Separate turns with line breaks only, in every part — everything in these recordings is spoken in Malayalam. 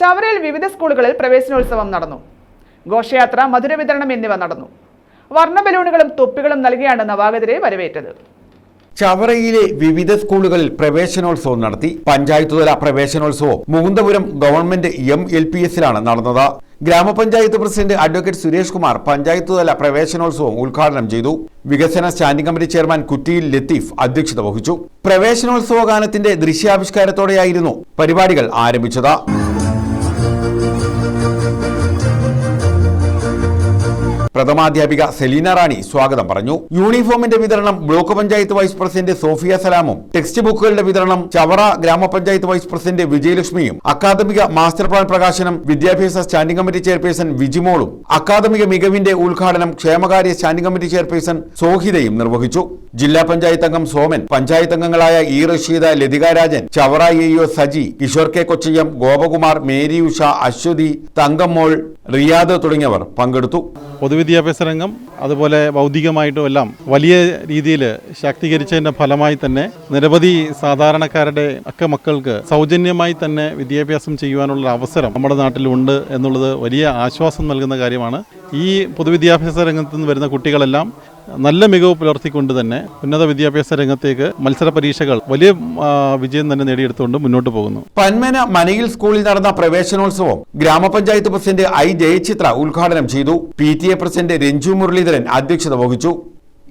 ചവറയിൽ വിവിധ സ്കൂളുകളിൽ പ്രവേശനോത്സവം നടന്നു. ഘോഷയാത്ര മധുര വിതരണം എന്നിവ നടന്നു. വർണ ബലൂണുകളും തൊപ്പികളും നൽകിയാണ് നവാഗതരെ വരവേറ്റത്.
ചവറയിലെ വിവിധ സ്കൂളുകളിൽ പ്രവേശനോത്സവം നടത്തി പഞ്ചായത്ത് തല പ്രവേശനോത്സവം Mukundapuram government M L P എസിലാണ് നടന്നത്. ഗ്രാമപഞ്ചായത്ത് പ്രസിഡന്റ് അഡ്വക്കേറ്റ് സുരേഷ് കുമാർ പഞ്ചായത്ത് തല പ്രവേശനോത്സവം ഉദ്ഘാടനം ചെയ്തു. വികസന സ്റ്റാൻഡിംഗ് കമ്മിറ്റി ചെയർമാൻ കുറ്റിയിൽ ലത്തീഫ് അധ്യക്ഷത വഹിച്ചു. പ്രവേശനോത്സവ ഗാനത്തിന്റെ ദൃശ്യാവിഷ്കാരത്തോടെയായിരുന്നു പരിപാടികൾ ആരംഭിച്ചത്. പ്രഥമാധ്യാപിക സെലീന റാണി സ്വാഗതം പറഞ്ഞു. യൂണിഫോമിന്റെ വിതരണം block panchayat vice president Sophia സലാമും text ബുക്കുകളുടെ വിതരണം ചവറ ഗ്രാമപഞ്ചായത്ത് വൈസ് പ്രസിഡന്റ് വിജയലക്ഷ്മിയും അക്കാദമിക മാസ്റ്റർ പ്ലാൻ പ്രകാശനം വിദ്യാഭ്യാസ സ്റ്റാൻഡിംഗ് കമ്മിറ്റി ചെയർപേഴ്സൺ വിജിമോളും അക്കാദമിക മികവിന്റെ ഉദ്ഘാടനം ക്ഷേമകാര്യ സ്റ്റാൻഡിംഗ് കമ്മിറ്റി ചെയർപേഴ്സൺ സോഹിതയും നിർവഹിച്ചു. ജില്ലാ പഞ്ചായത്ത് അംഗം സോമൻ പഞ്ചായത്ത് അംഗങ്ങളായ E Rasheeda Latika Rajan Chavara A O Saji Kishore K Kochayyam Gopakumar Mary Usha Aswathy Thankammol Riyad തുടങ്ങിയവർ പങ്കെടുത്തു.
പൊതുവിദ്യാഭ്യാസ രംഗം അതുപോലെ ബൗദ്ധികമായിട്ടും എല്ലാം വലിയ രീതിയിൽ ശാക്തീകരിച്ചതിന്റെ ഫലമായി തന്നെ നിരവധി സാധാരണക്കാരുടെ ഒക്കെ മക്കൾക്ക് സൗജന്യമായി തന്നെ വിദ്യാഭ്യാസം ചെയ്യുവാനുള്ള അവസരം നമ്മുടെ നാട്ടിലുണ്ട് എന്നുള്ളത് വലിയ ആശ്വാസം നൽകുന്ന കാര്യമാണ്. ഈ പൊതുവിദ്യാഭ്യാസ രംഗത്ത് നിന്ന് വരുന്ന കുട്ടികളെല്ലാം നല്ല മികവ് പുലർത്തിക്കൊണ്ട് തന്നെ ഉന്നത വിദ്യാഭ്യാസ രംഗത്തേക്ക് മത്സര പരീക്ഷകൾ വലിയ വിജയം തന്നെ നേടിയെടുത്തുകൊണ്ട് മുന്നോട്ട് പോകുന്നു.
പന്മന മനയിൽ സ്കൂളിൽ നടന്ന പ്രവേശനോത്സവം ഗ്രാമപഞ്ചായത്ത് പ്രസിഡന്റ് ഐ ജയചിത്ര ഉദ്ഘാടനം ചെയ്തു. P T A president Ranju Muraleedharan അധ്യക്ഷത വഹിച്ചു.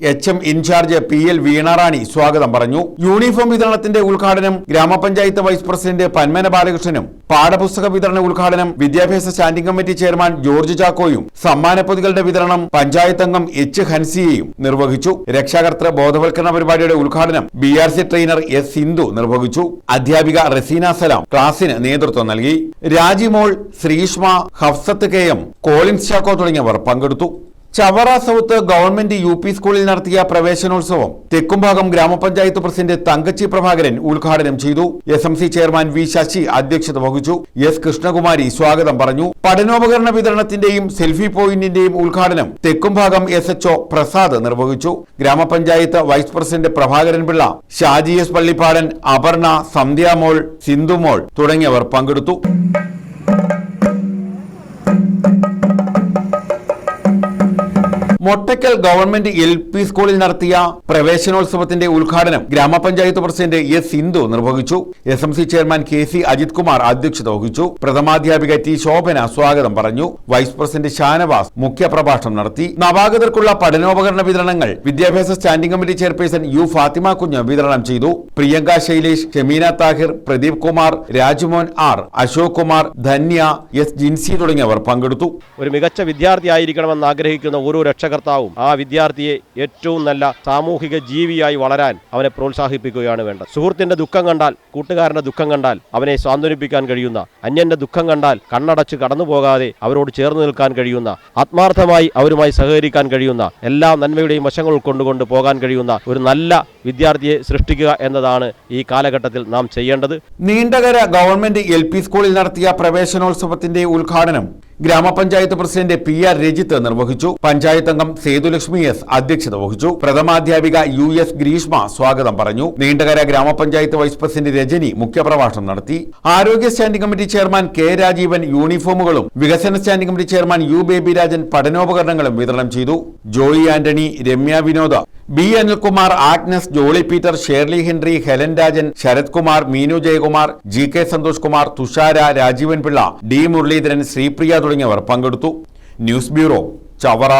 H M in charge P L Veenarani സ്വാഗതം പറഞ്ഞു. യൂണിഫോം വിതരണത്തിന്റെ ഉദ്ഘാടനം ഗ്രാമപഞ്ചായത്ത് വൈസ് പ്രസിഡന്റ് പന്മന ബാലകൃഷ്ണനും പാഠപുസ്തക വിതരണ ഉദ്ഘാടനം വിദ്യാഭ്യാസ സ്റ്റാൻഡിംഗ് കമ്മിറ്റി ചെയർമാൻ ജോർജ് ചാക്കോയും സമ്മാനപ്പൊതികളുടെ വിതരണം പഞ്ചായത്ത് അംഗം എച്ച് ഹൻസിയെയും നിർവഹിച്ചു. രക്ഷാകർത്തൃ ബോധവൽക്കരണ പരിപാടിയുടെ ഉദ്ഘാടനം B R C trainer S Sindhu നിർവഹിച്ചു. അധ്യാപിക റസീന സലാം ക്ലാസിന് നേതൃത്വം നൽകി. Rajimol Sreeshma Hafsath K M Collins Chacko തുടങ്ങിയവർ പങ്കെടുത്തു. Chavara south government U P സ്കൂളിൽ നടത്തിയ പ്രവേശനോത്സവം തെക്കുംഭാഗം ഗ്രാമപഞ്ചായത്ത് പ്രസിഡന്റ് തങ്കച്ചി പ്രഭാകരൻ ഉദ്ഘാടനം ചെയ്തു. S M C chairman V Sasi അധ്യക്ഷത വഹിച്ചു. എസ് കൃഷ്ണകുമാരി സ്വാഗതം പറഞ്ഞു. പഠനോപകരണ വിതരണത്തിന്റെയും സെൽഫി പോയിന്റിന്റെയും ഉദ്ഘാടനം തെക്കുംഭാഗം എസ് എച്ച്ഒ പ്രസാദ് നിർവഹിച്ചു. ഗ്രാമപഞ്ചായത്ത് vice president Prabhakaran Pillai Shaji S Pallippadan Aparna Sandhyamol Sindhumol തുടങ്ങിയവർ പങ്കെടുത്തു. മൊട്ടക്കൽ ഗവൺമെന്റ് എൽ പി സ്കൂളിൽ നടത്തിയ പ്രവേശനോത്സവത്തിന്റെ ഉദ്ഘാടനം ഗ്രാമപഞ്ചായത്ത് പ്രസിഡന്റ് എസ് സിന്ധു നിർവഹിച്ചു. S M C chairman K C Ajith Kumar അധ്യക്ഷത വഹിച്ചു. പ്രഥമാധ്യാപിക ടി ശോഭന സ്വാഗതം പറഞ്ഞു. വൈസ് പ്രസിഡന്റ് ഷാനവാസ് മുഖ്യപ്രഭാഷണം നടത്തി. നവാഗതർക്കുള്ള പഠനോപകരണ വിതരണങ്ങൾ വിദ്യാഭ്യാസ standing committee chairperson U Fathima Kunju വിതരണം ചെയ്തു. പ്രിയങ്ക ശൈലേഷ് ഷെമീന താഹിർ പ്രദീപ് കുമാർ രാജ്മോഹൻ ആർ അശോക് കുമാർ ധന്യ എസ് ജിൻസി തുടങ്ങിയവർ പങ്കെടുത്തു.
ഒരു മികച്ച വിദ്യാർത്ഥിയായിരിക്കണമെന്ന് ആഗ്രഹിക്കുന്ന ഓരോ രക്ഷകർത്താവും ആ വിദ്യാർത്ഥിയെ ഏറ്റവും നല്ല സാമൂഹിക ജീവിയായി വളരാൻ അവനെ പ്രോത്സാഹിപ്പിക്കുകയാണ് വേണ്ടത്. സുഹൃത്തിന്റെ ദുഃഖം കണ്ടാൽ കൂട്ടുകാരന്റെ ദുഃഖം കണ്ടാൽ അവനെ സാന്ത്വനിപ്പിക്കാൻ കഴിയുന്ന അന്യന്റെ ദുഃഖം കണ്ടാൽ കണ്ണടച്ച് കടന്നു പോകാതെ അവരോട് ചേർന്ന് നിൽക്കാൻ കഴിയുന്ന ആത്മാർത്ഥമായി അവരുമായി സഹകരിക്കാൻ കഴിയുന്ന എല്ലാ നന്മയുടെയും വശങ്ങൾ ഉൾക്കൊണ്ടുകൊണ്ട് പോകാൻ കഴിയുന്ന ഒരു നല്ല വിദ്യാർത്ഥിയെ സൃഷ്ടിക്കുക എന്നതാണ് ഈ കാലഘട്ടത്തിൽ നാം ചെയ്യേണ്ടത്.
നീണ്ടകര ഗവൺമെന്റ് എൽ സ്കൂളിൽ നടത്തിയ പ്രവേശനോത്സവത്തിന്റെ ഉദ്ഘാടനം ഗ്രാമപഞ്ചായത്ത് പ്രസിഡന്റ് പി ആർ രജിത്ത് നിർവഹിച്ചു. പഞ്ചായത്ത് അംഗം സേതുലക്ഷ്മി എസ് അധ്യക്ഷത വഹിച്ചു. പ്രഥമാധ്യാപിക യു എസ് ഗ്രീഷ്മ സ്വാഗതം പറഞ്ഞു. നീണ്ടകര ഗ്രാമപഞ്ചായത്ത് വൈസ് പ്രസിഡന്റ് രജനി മുഖ്യപ്രഭാഷണം നടത്തി. ആരോഗ്യ standing committee chairman K Rajeevan യൂണിഫോമുകളും വികസന standing committee chairman U Baby Rajan പഠനോപകരണങ്ങളും വിതരണം ചെയ്തു. Joy Antony Ramya Vinod B. Anilkumar Agnes Jolly Peter Shirley Henry Helen Rajan Sarath Kumar Meenu Jayakumar G. K. Santhosh Kumar Thushara Rajeevan Pillai D. Muraleedharan Sreepriya തുടങ്ങിയവർ പങ്കെടുത്തു. News bureau Chavara.